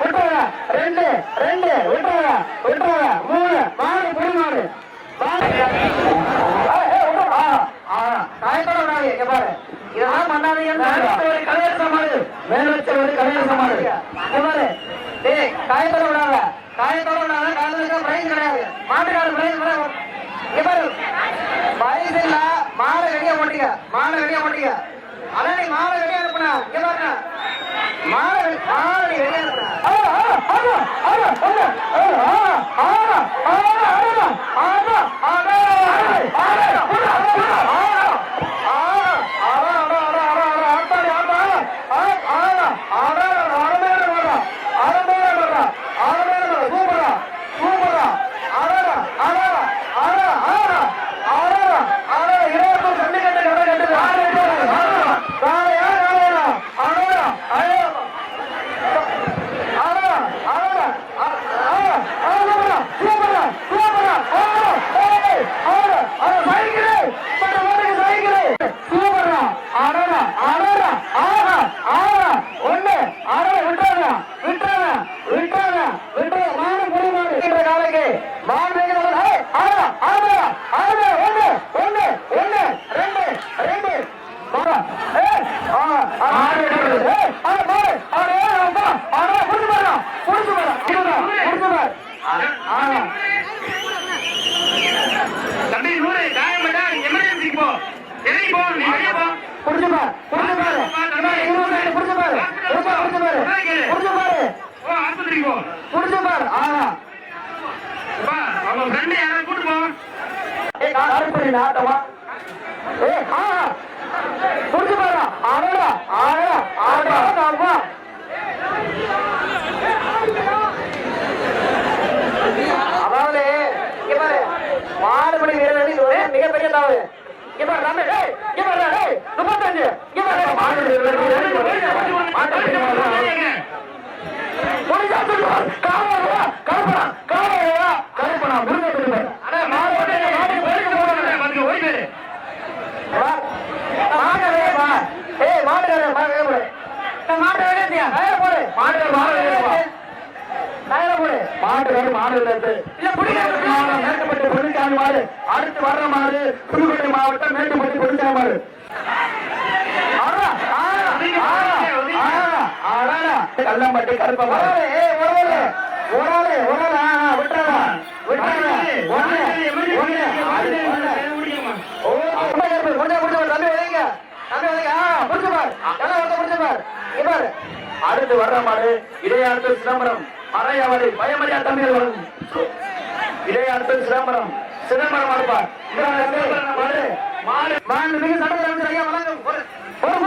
விட்டுருங்க ரெண்டு ரெண்டு விட்டுருங்க விட்டுருங்க மூணு மாடு புடி மாடு. இதெல்லாம் பண்ணாதீங்கன்னு ஒரு கலையரச மாடு. மேல் வச்ச ஒரு. டேய், காயத்தோட விடாத. காயத்தோட விடாத, காயத்துக்கு பிரைஸ் கிடையாது. மாட்டுக்கார பிரைஸ் இல்ல, மாலை வெளியே போட்டீங்க. மாலை வெளியே போட்டீங்க. ஆனா நீ மாலை வெளியே அனுப்புன. இங்க பாருங்க. மா ஆ ஆ மாலை நீ வெளியே அனுப்புன. ஆ, ஆ, ஆமா, ஆமா, ஆமா, ஆ, ஆ, ஆமா, ஆமா, ஆமா, ஆமா, ஆமா, ஆமா, ஆமா. சூப்பரா அடடா அடடா ஆஹா ஆஹா ஒண்ணு அடடா விட்டுறாங்க விட்டுறாங்க விட்டுறாங்க விட்டுறாங்க மாடு புடி மாடு இந்த காலைக்கு மாடு வைக்கிறது ஏய் ஆடா ஆடா ஆடா ஒண்ணு ஒண்ணு ஒண்ணு ரெண்டு ரெண்டு மாடா ஏய் ஆ மாடு எடுக்கிறது ஏய் ஆ மாடு ஆடா ஏய் அப்பா ஆடா புடிச்சு பாரு புடிச்சு பாரு புடிச்சு பாரு ஆ தம்பி நூறு காயம் பண்ணா எமர்ஜென்சிக்கு போ இறங்கி போ நீ வெளியே போ புடிச்சு பாரு புடிச்சு பாரு இவன் ரெண்டு பாரு புடிச்சு பாரு புடிச்சு பாரு போ ஆஸ்பத்திரிக்கு போ புடிச்சு பாரு ஆஹா அவங்க ஃப்ரெண்டு யாராவது கூட்டு போ ஏய் நாட்டமா ஆ பாரு ஆடா ஆடா ஆடா ஆடா அதாவது இங்க பாரு மாடுபடி வீரர்கள் இது ஒரு மிகப்பெரிய தவறு இங்க பாரு தம்பி டேய் இங்க பாரு டேய் முப்பத்தஞ்சு இங்க பாரு மாடுபடி வீரர்கள் மாட்டுப்படி வீரர்கள் முடிஞ்சா சொல்லுவார் காவலா கருப்பனா காவலா கருப்பனா முருகன் சொல்லுவார் அட மாடு ஓட்டு மாடு போயிட்டு போறாங்க வந்து ஓடி போயிரு மாடு வா. ஏய் மாடு மாடு போடு. மாடு மாடு மாடு இல்ல புடிக்க மேட்டுப்பட்டு மாடு அடுத்து வர்ற மாடு புதுக்கோட்டை மாவட்டம் மேட்டுப்பட்டு பொருட்காமி மாடு கல்லம்பட்டி கருப்ப மாடு ஏய் ஒரு ஆளு ஒரு ஆளு விட்டுறா விட்டுறா ஒண்ணு. அடுத்து வர்ற மாடு இடையாட்டு சிதம்பரம். அரையாவடி பயமரியா தம்பிகள் வரும். இடையாட்டு சிதம்பரம் சிதம்பரம் அடுப்பார் மாடு மாடு. மிக சட்டத்தில் ஐயா வணக்கம் ஒரு- ஒரு